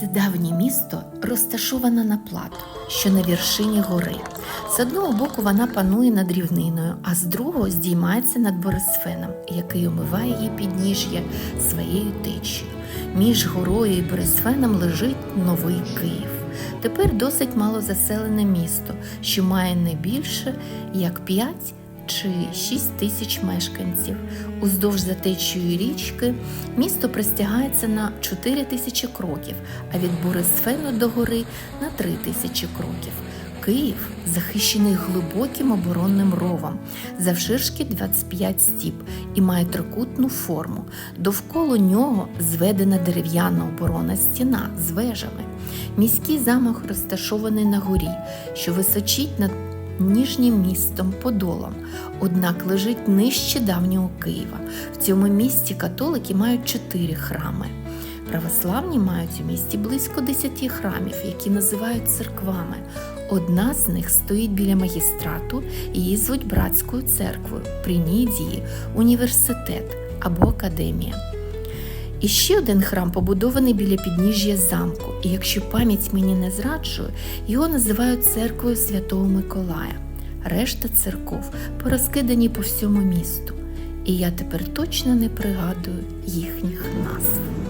Це давнє місто розташоване на плато, що на вершині гори. З одного боку вона панує над рівниною, а з другого здіймається над Борисфеном, який омиває її підніжжя своєю течією. Між горою і Борисфеном лежить новий Київ. Тепер досить малозаселене місто, що має не більше як 5 чи 6 тисяч мешканців. Уздовж затечої річки місто простягається на 4 тисячі кроків, а від Борисфену до гори на 3 тисячі кроків. Київ захищений глибоким оборонним ровом, завширшки 25 стіп і має трикутну форму. Довкола нього зведена дерев'яна оборонна стіна з вежами. Міський замок розташований на горі, що височить над ніжнім містом Подолом, однак лежить нижче давнього Києва. В цьому місті католики мають чотири храми. Православні мають у місті близько десяти храмів, які називають церквами. Одна з них стоїть біля магістрату її звуть братською церквою, при ній діє університет або академія. І ще один храм побудований біля підніжжя замку, і якщо пам'ять мені не зраджує, його називають церквою Святого Миколая. Решта церков порозкидані по всьому місту, і я тепер точно не пригадую їхніх назв.